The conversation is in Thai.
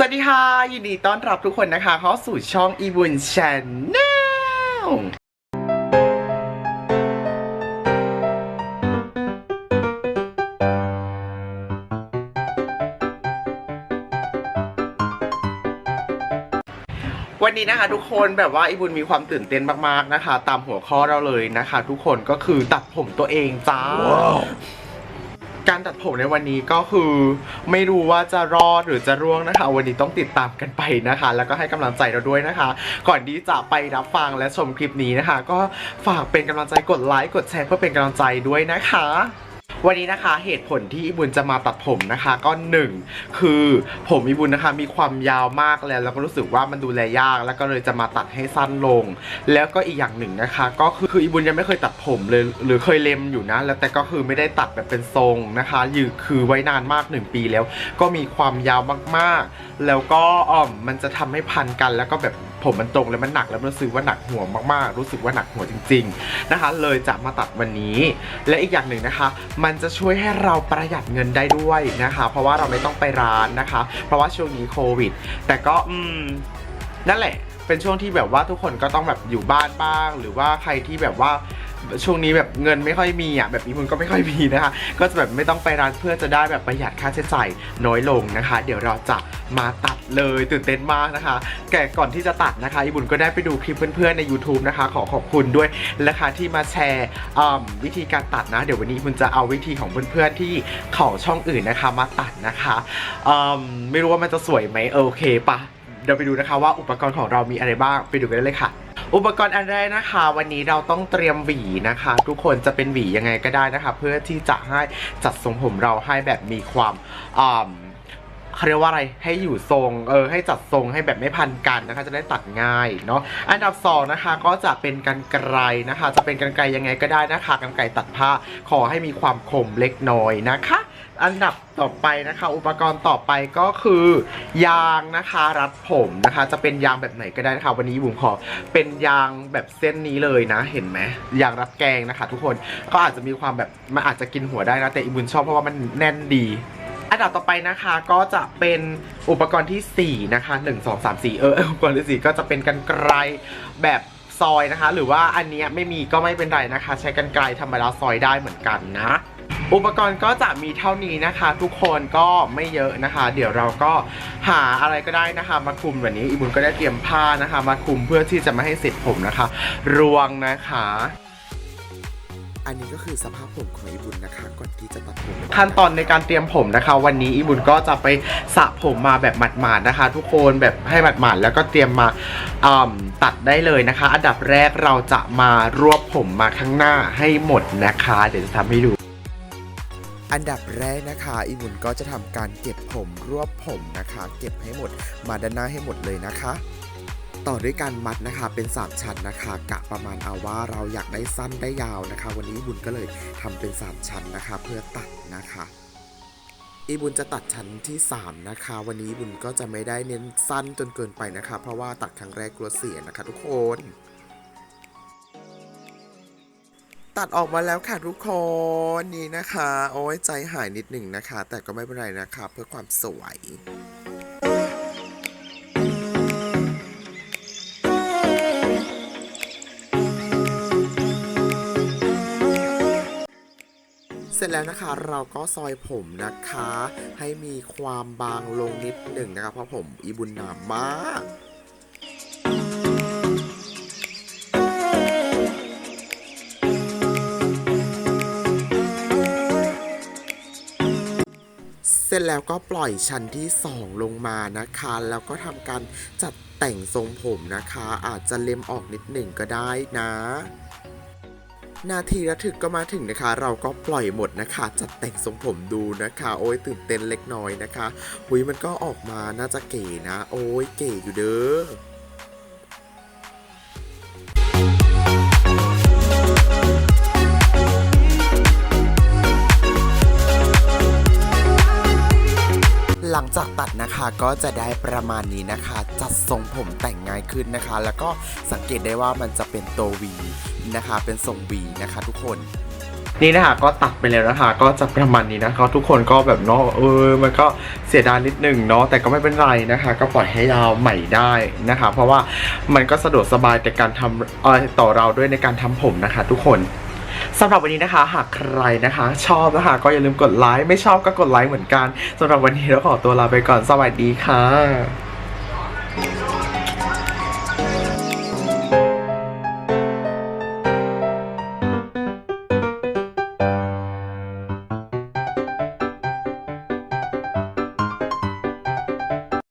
สวัสดีค่ะ ยินดีต้อนรับทุกคนนะคะเข้าสู่ช่องอีบุนชาแนลวันนี้นะคะทุกคนแบบว่าอีบุญมีความตื่นเต้นมากๆนะคะ ตามหัวข้อเราเลยนะคะ ทุกคนก็คือตัดผมตัวเองจ้า การตัดผมในวันนี้ก็คือไม่รู้ว่าจะรอดหรือจะร่วงนะคะ วันนี้ต้องติดตามกันไปนะคะ แล้วก็ให้กำลังใจเราด้วยนะคะ ก่อนที่จะไปรับฟังและชมคลิปนี้นะคะ ก็ฝากเป็นกำลังใจกดไลค์กดแชร์เพื่อเป็นกำลังใจด้วยนะคะ วันนี้นะคะเหตุผลที่อีบุญจะมาตัดผมนะคะก็หนึ่งคือผมอีบุญนะคะมีความยาวมากแล้วแล้วก็รู้สึกว่ามันดูแลยากแล้วก็เลยจะมาตัดให้สั้นลง แล้วก็อีกอย่างหนึ่งนะคะ ก็คือคืออีบุญยังไม่เคยตัดผมเลยหรือเคยเล็มอยู่นะ แล้วแต่ก็คือไม่ได้ตัดแบบเป็นทรงนะคะยู่คือไว้นานมากหนึ่งปีแล้ว ก็มีความยาวมากๆ แล้วก็อ่อมมันจะทำให้พันกันแล้วก็แบบ ผมมันตรงแล้วมันหนักแล้วมันรู้สึกว่าหนักหัวมากๆ รู้สึกว่าหนักหัวจริง ๆนะคะ เลยจะมาตัดวันนี้ และอีกอย่างหนึ่งนะคะ มันจะช่วยให้เราประหยัดเงินได้ด้วยนะคะ เพราะว่าเราไม่ต้องไปร้านนะคะ เพราะว่าช่วงนี้โควิด แต่ก็อืมนั่นแหละ เป็นช่วงที่แบบว่าทุกคนก็ต้องแบบอยู่บ้านบ้าง หรือว่าใครที่แบบว่า ช่วงนี้แบบเงินไม่ค่อยมีอะแบบนี้มันก็ไม่ค่อยมีนะคะ ก็จะแบบไม่ต้องไปร้านเพื่อจะได้แบบประหยัดค่าใช้จ่ายน้อยลงนะคะ เดี๋ยวเราจะมาตัดเลยตื่นเต้นมากนะคะแต่ก่อนที่จะตัดนะคะอีบุญก็ได้ไปดูคลิปเพื่อนๆใน YouTube นะคะ ขอขอบคุณด้วยนะคะที่มาแชร์วิธีการตัดนะ เดี๋ยววันนี้คุณจะเอาวิธีของเพื่อนๆที่ของช่องอื่นนะคะมาตัดนะคะไม่รู้ว่ามันจะสวยไหมโอเคปะเดี๋ยวไปดูนะคะว่าอุปกรณ์ของเรามีอะไรบ้างไปดูกันเลยค่ะ อุปกรณ์อันแรกนะคะ วันนี้เราต้องเตรียมหวีนะคะ ทุกคนจะเป็นหวียังไงก็ได้นะคะ เพื่อที่จะให้จัดทรงผมเราให้แบบมีความอ่าเขาเรียกว่าอะไรให้อยู่ทรงเออให้จัดทรงให้แบบไม่พันกันนะคะ จะได้ตัดง่ายเนาะอันดับสองนะคะก็จะเป็นกันไกรนะคะ จะเป็นกันไกรยังไงก็ได้นะคะกันไกรตัดผ้าขอให้มีความคมเล็กน้อยนะคะ อันดับต่อไปนะคะ อุปกรณ์ต่อไปก็คือยางนะคะ รัดผมนะคะ จะเป็นยางแบบไหนก็ได้นะคะ วันนี้บุ๋มขอเป็นยางแบบเส้นนี้เลยนะ เห็นไหมยางรัดแกงนะคะ ทุกคนก็อาจจะมีความแบบมันอาจจะกินหัวได้นะแต่อีบุญชอบเพราะว่ามันแน่นดีอันดับต่อไปนะคะก็จะเป็นอุปกรณ์ทีสี่4 นะคะ 1 2 3 4 เอออุปกรณ์ที่4ก็จะเป็นกันไกรแบบซอยนะคะ หรือว่าอันนี้ไม่มีก็ไม่เป็นไรนะคะ ใช้กันไกรธรรมดาซอยได้เหมือนกันนะ อุปกรณ์ก็จะมีเท่านี้นะคะ ทุกคนก็ไม่เยอะนะคะ เดี๋ยวเราก็หาอะไรก็ได้นะคะ มาคลุมแบบนี้อีบุญก็ได้เตรียมผ้านะคะ มาคลุมเพื่อที่จะไม่ให้เสร็จผมนะคะ รวงนะคะอันนี้ก็คือสภาพผมของอีบุญนะคะ ก่อนที่จะตัดผมขั้นตอนในการเตรียมผมนะคะ วันนี้อีบุญก็จะไปสระผมมาแบบหมาดๆนะคะ ทุกคนแบบให้หมาดๆแล้วก็เตรียมมาอ่ำตัดได้เลยนะคะ อันดับแรกเราจะมารวบผมมาข้างหน้าให้หมดนะคะ เดี๋ยวจะทำให้ดู อันดับแรกนะคะอีบุญก็จะทำการเก็บผมรวบผมนะคะ เก็บให้หมดมาด้านหน้าให้หมดเลยนะคะ ต่อด้วยการมัดนะคะเป็น 3 ชั้นนะคะ กะประมาณเอาว่าเราอยากได้สั้นได้ยาวนะคะ วันนี้อีบุญก็เลยทำเป็น 3 ชั้นนะคะ เพื่อตัดนะคะอีบุญจะตัดชั้นที่ 3 นะคะ วันนี้บุญก็จะไม่ได้เน้นสั้นจนเกินไปนะคะ เพราะว่าตัดครั้งแรกกลัวเสียนะคะ ทุกคน ตัดออกมาแล้วค่ะทุกคนนี่นะคะ โอ้ยใจหายนิดหนึ่งนะคะ แต่ก็ไม่เป็นไรนะคะ เพื่อความสวยเสร็จแล้วนะคะเราก็ซอยผมนะคะ ให้มีความบางลงนิดหนึ่งนะคะ เพราะผมอีบุญหนามาก เสร็จแล้วก็ปล่อยชั้นที่ 2 ลงมานะคะ แล้วก็ทำการจัดแต่งทรงผมนะคะ อาจจะเล็มออกนิดหนึ่งก็ได้นะนาทีระทึกก็มาถึงนะคะ เราก็ปล่อยหมดนะคะ จัดแต่งทรงผมดูนะคะ โอ้ยตื่นเต้นเล็กน้อยนะคะหุยมันก็ออกมาน่าจะเก๋นะ โอ้ยเก๋อยู่เด้อ จากตัดนะคะก็จะได้ประมาณนี้นะคะ จัดทรงผมแต่งง่ายขึ้นนะคะ แล้วก็สังเกตได้ว่ามันจะเป็นตัววีนะคะ เป็นทรงวีนะคะทุกคนนี่นะคะก็ตัดไปแล้วนะคะ ก็จะประมาณนี้นะคะทุกคนก็แบบเนาะเออมันก็เสียดายนิดนึงเนาะแต่ก็ไม่เป็นไรนะคะ ก็ปล่อยให้ยาวใหม่ได้นะคะ เพราะว่ามันก็สะดวกสบายในการทำออต่อเราด้วยในการทำผมนะคะ ทุกคน สำหรับวันนี้นะคะ หากใครนะคะ ชอบนะคะ ก็อย่าลืมกดไลค์ไม่ชอบก็กดไลค์เหมือนกันสำหรับวันนี้เราขอตัวลาไปก่อนสวัสดีค่ะ